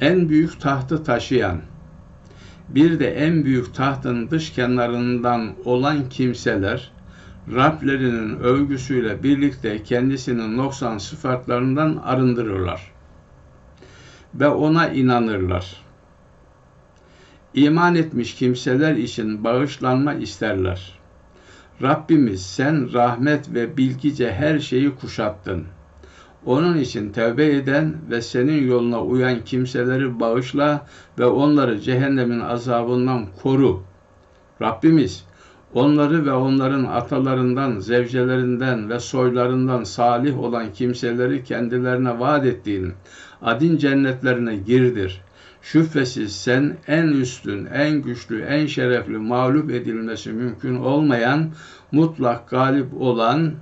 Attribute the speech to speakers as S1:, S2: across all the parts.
S1: en büyük tahtı taşıyan, bir de en büyük tahtın dış kenarından olan kimseler, Rablerinin övgüsüyle birlikte kendisinin noksan sıfatlarından arındırırlar ve ona inanırlar. İman etmiş kimseler için bağışlanma isterler. Rabbimiz sen rahmet ve bilgice her şeyi kuşattın. Onun için tevbe eden ve senin yoluna uyan kimseleri bağışla ve onları cehennemin azabından koru. Rabbimiz onları ve onların atalarından, zevcelerinden ve soylarından salih olan kimseleri kendilerine vaat ettiğin adin cennetlerine girdir. Şüphesiz sen en üstün, en güçlü, en şerefli, mağlup edilmesi mümkün olmayan, mutlak galip olan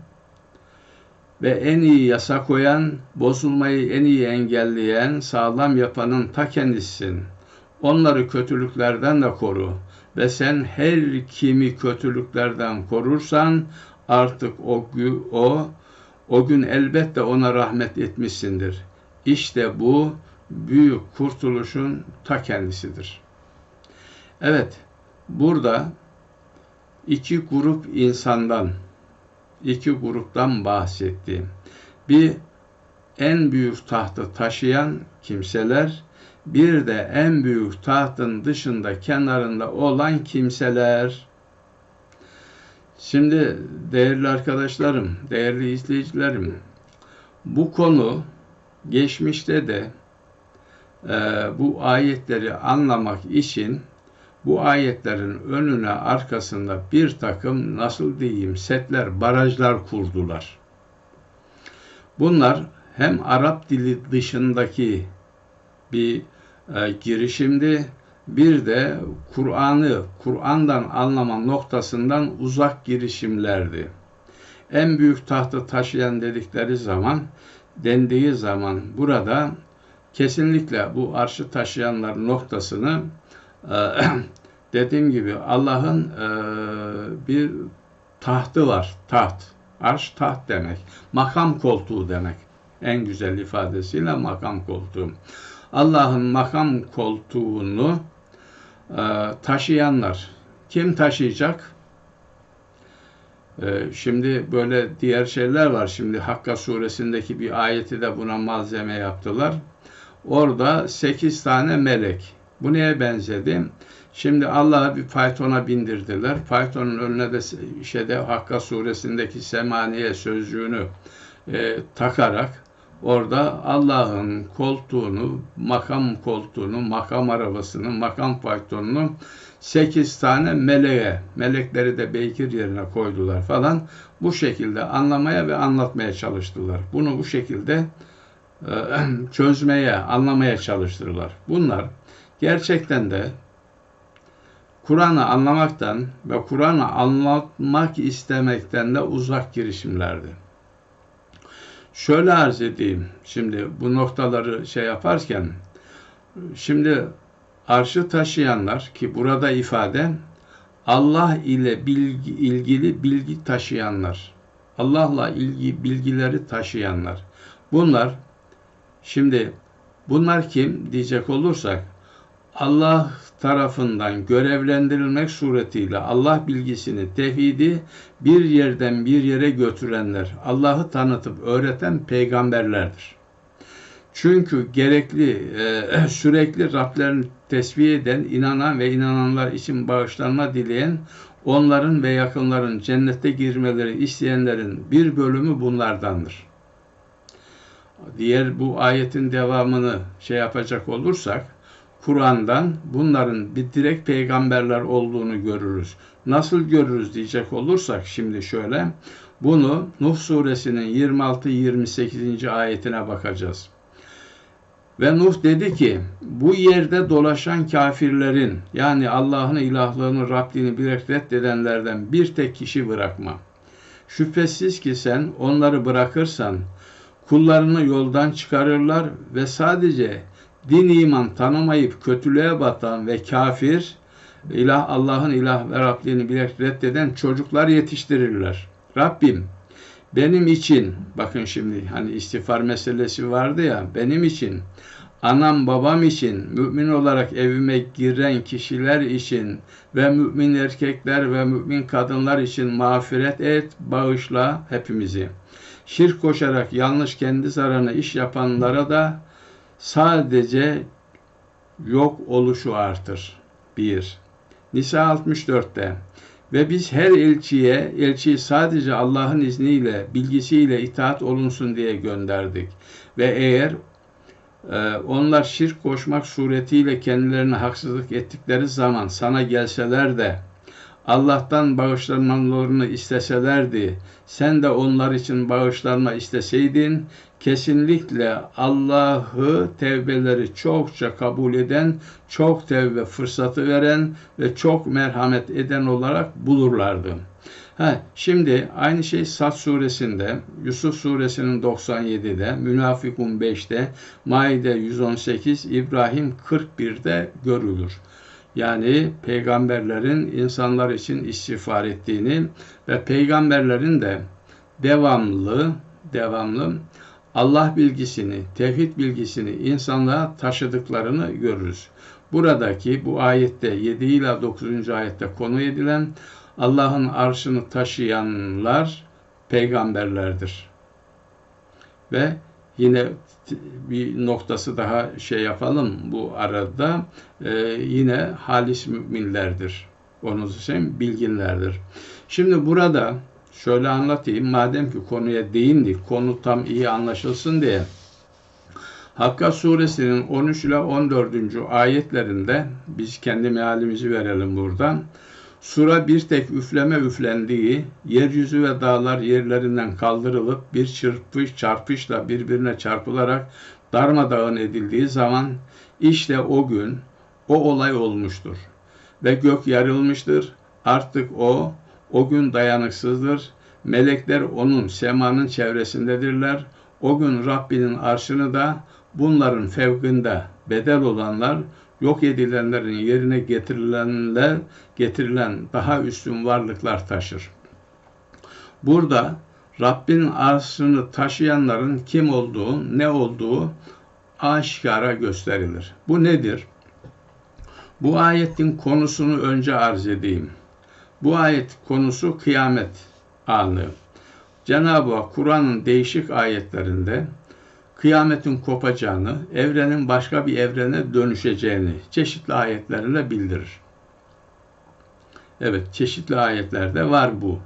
S1: ve en iyi yasa koyan, bozulmayı en iyi engelleyen, sağlam yapanın ta kendisisin. Onları kötülüklerden de koru ve sen her kimi kötülüklerden korursan artık o, o, o gün elbette ona rahmet etmişsindir. İşte bu büyük kurtuluşun ta kendisidir. Evet, burada iki grup insandan, iki gruptan bahsetti. Bir en büyük tahtı taşıyan kimseler, bir de en büyük tahtın dışında, kenarında olan kimseler. Şimdi değerli arkadaşlarım, değerli izleyicilerim, bu konu geçmişte de e, bu ayetleri anlamak için bu ayetlerin önüne arkasında bir takım nasıl diyeyim setler, barajlar kurdular. Bunlar hem Arap dili dışındaki bir e, girişimdi, bir de Kur'an'ı, Kur'an'dan anlama noktasından uzak girişimlerdi. En büyük tahtı taşıyan dedikleri zaman, dendiği zaman burada kesinlikle bu arşı taşıyanlar noktasını dediğim gibi Allah'ın e, bir tahtı var. Taht. Arş taht demek. Makam koltuğu demek. En güzel ifadesiyle makam koltuğu. Allah'ın makam koltuğunu e, taşıyanlar. Kim taşıyacak? E, şimdi böyle diğer şeyler var. Şimdi Hakka suresindeki bir ayeti de buna malzeme yaptılar. Orada sekiz tane melek. Bu neye benzedi? Şimdi Allah'ı bir faytona bindirdiler. Faytonun önüne de şeyde Hakka suresindeki semaniye sözcüğünü e, takarak orada Allah'ın koltuğunu, makam koltuğunu, makam arabasını, makam faytonunu sekiz tane meleğe, melekleri de beykir yerine koydular falan. Bu şekilde anlamaya ve anlatmaya çalıştılar. Bunu bu şekilde e, çözmeye, anlamaya çalıştırırlar. Bunlar gerçekten de Kur'an'ı anlamaktan ve Kur'an'ı anlatmak istemekten de uzak girişimlerdi. Şöyle arz edeyim, şimdi bu noktaları şey yaparken, şimdi arşı taşıyanlar ki burada ifade Allah ile bilgi, ilgili bilgi taşıyanlar, Allah'la ilgi bilgileri taşıyanlar. Bunlar Şimdi bunlar kim diyecek olursak Allah tarafından görevlendirilmek suretiyle Allah bilgisini, tevhidi bir yerden bir yere götürenler, Allah'ı tanıtıp öğreten peygamberlerdir. Çünkü gerekli, e, sürekli Rablerini tesbih eden, inanan ve inananlar için bağışlanma dileyen, onların ve yakınların cennete girmeleri isteyenlerin bir bölümü bunlardandır diğer bu ayetin devamını şey yapacak olursak Kur'an'dan bunların bir direkt peygamberler olduğunu görürüz. Nasıl görürüz diyecek olursak şimdi şöyle bunu Nuh suresinin 26-28. ayetine bakacağız. Ve Nuh dedi ki bu yerde dolaşan kafirlerin yani Allah'ın ilahlığını Rabbini bir reddedenlerden bir tek kişi bırakma. Şüphesiz ki sen onları bırakırsan kullarını yoldan çıkarırlar ve sadece din iman tanımayıp kötülüğe batan ve kafir, ilah Allah'ın ilah ve Rabbini bilerek reddeden çocuklar yetiştirirler. Rabbim benim için, bakın şimdi hani istiğfar meselesi vardı ya, benim için anam babam için, mümin olarak evime giren kişiler için ve mümin erkekler ve mümin kadınlar için mağfiret et, bağışla hepimizi. Şirk koşarak yanlış kendi zararına iş yapanlara da sadece yok oluşu artır. 1. Nisa 64'te ve biz her elçiye, elçiyi sadece Allah'ın izniyle, bilgisiyle itaat olunsun diye gönderdik. Ve eğer e, onlar şirk koşmak suretiyle kendilerine haksızlık ettikleri zaman sana gelseler de Allah'tan bağışlanmalarını isteselerdi, sen de onlar için bağışlanma isteseydin, kesinlikle Allah'ı tevbeleri çokça kabul eden, çok tevbe fırsatı veren ve çok merhamet eden olarak bulurlardı. Ha, şimdi aynı şey Sad suresinde, Yusuf suresinin 97'de, Münafikun 5'te, Maide 118, İbrahim 41'de görülür. Yani peygamberlerin insanlar için istiğfar ettiğini ve peygamberlerin de devamlı devamlı Allah bilgisini, tevhid bilgisini insanlığa taşıdıklarını görürüz. Buradaki bu ayette 7 ila 9. ayette konu edilen Allah'ın arşını taşıyanlar peygamberlerdir. Ve yine bir noktası daha şey yapalım bu arada e, yine halis müminlerdir. Onu söyleyeyim bilginlerdir. Şimdi burada şöyle anlatayım. Madem ki konuya değindik, konu tam iyi anlaşılsın diye. Hakka suresinin 13 ile 14. ayetlerinde biz kendi mealimizi verelim buradan. Sura bir tek üfleme üflendiği, yeryüzü ve dağlar yerlerinden kaldırılıp bir çırpış çarpışla birbirine çarpılarak darmadağın edildiği zaman işte o gün o olay olmuştur. Ve gök yarılmıştır. Artık o, o gün dayanıksızdır. Melekler onun semanın çevresindedirler. O gün Rabbinin arşını da bunların fevkinde bedel olanlar yok edilenlerin yerine getirilenler getirilen daha üstün varlıklar taşır. Burada Rabbin arşını taşıyanların kim olduğu, ne olduğu aşikara gösterilir. Bu nedir? Bu ayetin konusunu önce arz edeyim. Bu ayet konusu kıyamet anı. Cenab-ı Hak Kur'an'ın değişik ayetlerinde kıyametin kopacağını, evrenin başka bir evrene dönüşeceğini çeşitli ayetlerle bildirir. Evet, çeşitli ayetlerde var bu.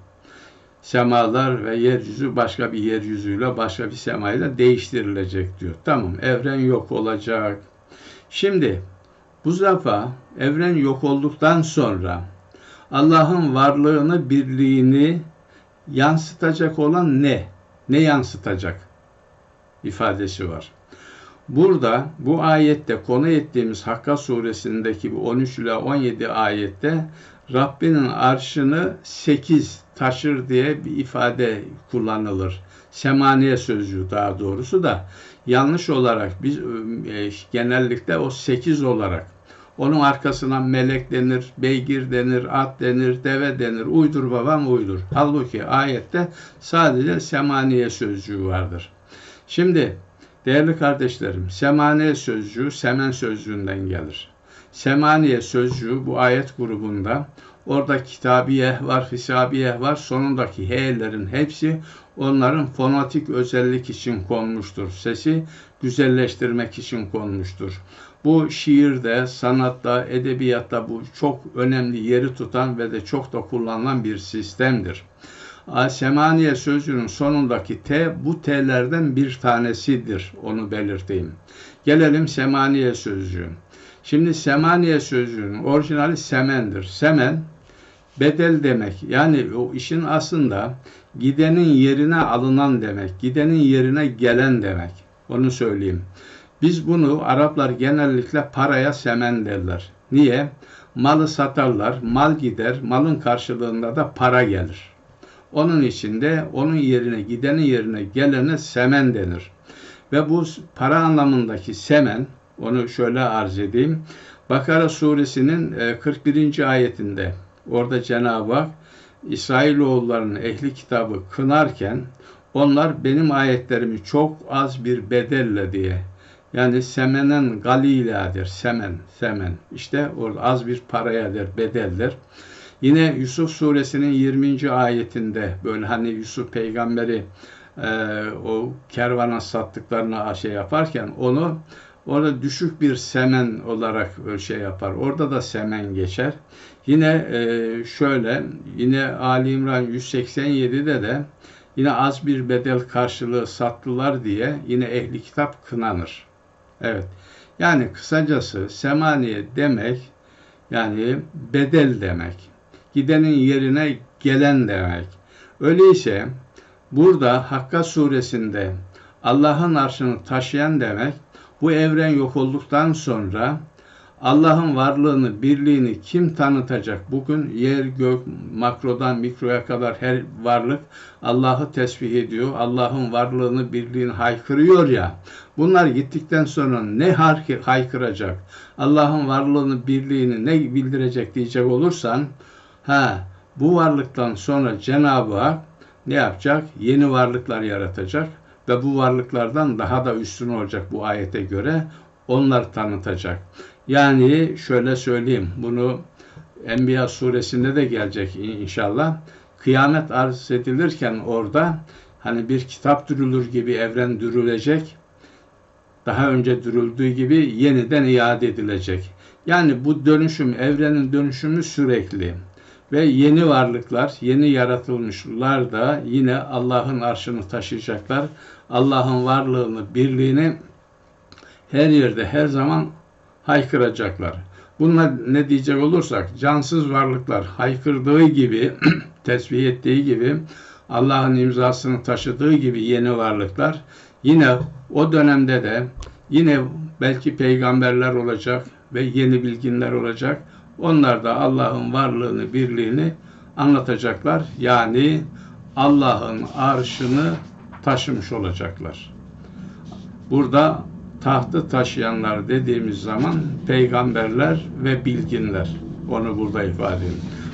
S1: Semalar ve yeryüzü başka bir yeryüzüyle, başka bir semayla değiştirilecek diyor. Tamam, evren yok olacak. Şimdi bu defa evren yok olduktan sonra Allah'ın varlığını, birliğini yansıtacak olan ne? Ne yansıtacak? İfadesi var. Burada bu ayette konu ettiğimiz Hakka suresindeki bu 13 ile 17 ayette Rabbinin arşını 8 taşır diye bir ifade kullanılır. Semaniye sözcüğü daha doğrusu da yanlış olarak biz e, genellikle o 8 olarak onun arkasına melek denir, beygir denir, at denir, deve denir. Uydur babam uydur. Halbuki ayette sadece semaniye sözcüğü vardır. Şimdi değerli kardeşlerim, semaniye sözcüğü semen sözcüğünden gelir. Semaniye sözcüğü bu ayet grubunda orada kitabiye var, hisabiye var. Sonundaki h'lerin hepsi onların fonetik özellik için konmuştur. Sesi güzelleştirmek için konmuştur. Bu şiirde, sanatta, edebiyatta bu çok önemli yeri tutan ve de çok da kullanılan bir sistemdir. Semaniye sözcüğünün sonundaki T bu T'lerden bir tanesidir. Onu belirteyim. Gelelim semaniye sözcüğü. Şimdi semaniye sözcüğünün orijinali semendir. Semen bedel demek. Yani o işin aslında gidenin yerine alınan demek. Gidenin yerine gelen demek. Onu söyleyeyim. Biz bunu Araplar genellikle paraya semen derler. Niye? Malı satarlar, mal gider, malın karşılığında da para gelir. Onun içinde onun yerine gidenin yerine gelene semen denir. Ve bu para anlamındaki semen onu şöyle arz edeyim. Bakara suresinin 41. E, ayetinde orada Cenab-ı Hak İsrailoğullarının ehli kitabı kınarken onlar benim ayetlerimi çok az bir bedelle diye Yani semenen galiladır. Semen, semen. İşte orada az bir parayadır, bedeldir. Yine Yusuf suresinin 20. ayetinde böyle hani Yusuf peygamberi e, o kervana sattıklarına şey yaparken onu orada düşük bir semen olarak şey yapar. Orada da semen geçer. Yine e, şöyle yine Ali İmran 187'de de yine az bir bedel karşılığı sattılar diye yine ehli kitap kınanır. Evet. Yani kısacası semaniye demek yani bedel demek. Gidenin yerine gelen demek. Öyleyse burada Hakka suresinde Allah'ın arşını taşıyan demek bu evren yok olduktan sonra Allah'ın varlığını, birliğini kim tanıtacak? Bugün yer, gök, makrodan mikroya kadar her varlık Allah'ı tesbih ediyor. Allah'ın varlığını, birliğini haykırıyor ya. Bunlar gittikten sonra ne haykıracak? Allah'ın varlığını, birliğini ne bildirecek diyecek olursan, ha bu varlıktan sonra Cenab-ı Hak ne yapacak? Yeni varlıklar yaratacak ve bu varlıklardan daha da üstün olacak bu ayete göre onlar tanıtacak. Yani şöyle söyleyeyim bunu Enbiya suresinde de gelecek inşallah. Kıyamet arz edilirken orada hani bir kitap dürülür gibi evren dürülecek. Daha önce dürüldüğü gibi yeniden iade edilecek. Yani bu dönüşüm, evrenin dönüşümü sürekli. Ve yeni varlıklar, yeni yaratılmışlar da yine Allah'ın arşını taşıyacaklar. Allah'ın varlığını, birliğini her yerde, her zaman haykıracaklar. Bunlar ne diyecek olursak, cansız varlıklar haykırdığı gibi, tesbih ettiği gibi, Allah'ın imzasını taşıdığı gibi yeni varlıklar, yine o dönemde de yine belki peygamberler olacak ve yeni bilginler olacak. Onlar da Allah'ın varlığını, birliğini anlatacaklar. Yani Allah'ın arşını taşımış olacaklar. Burada tahtı taşıyanlar dediğimiz zaman peygamberler ve bilginler. Onu burada ifade ediyorum.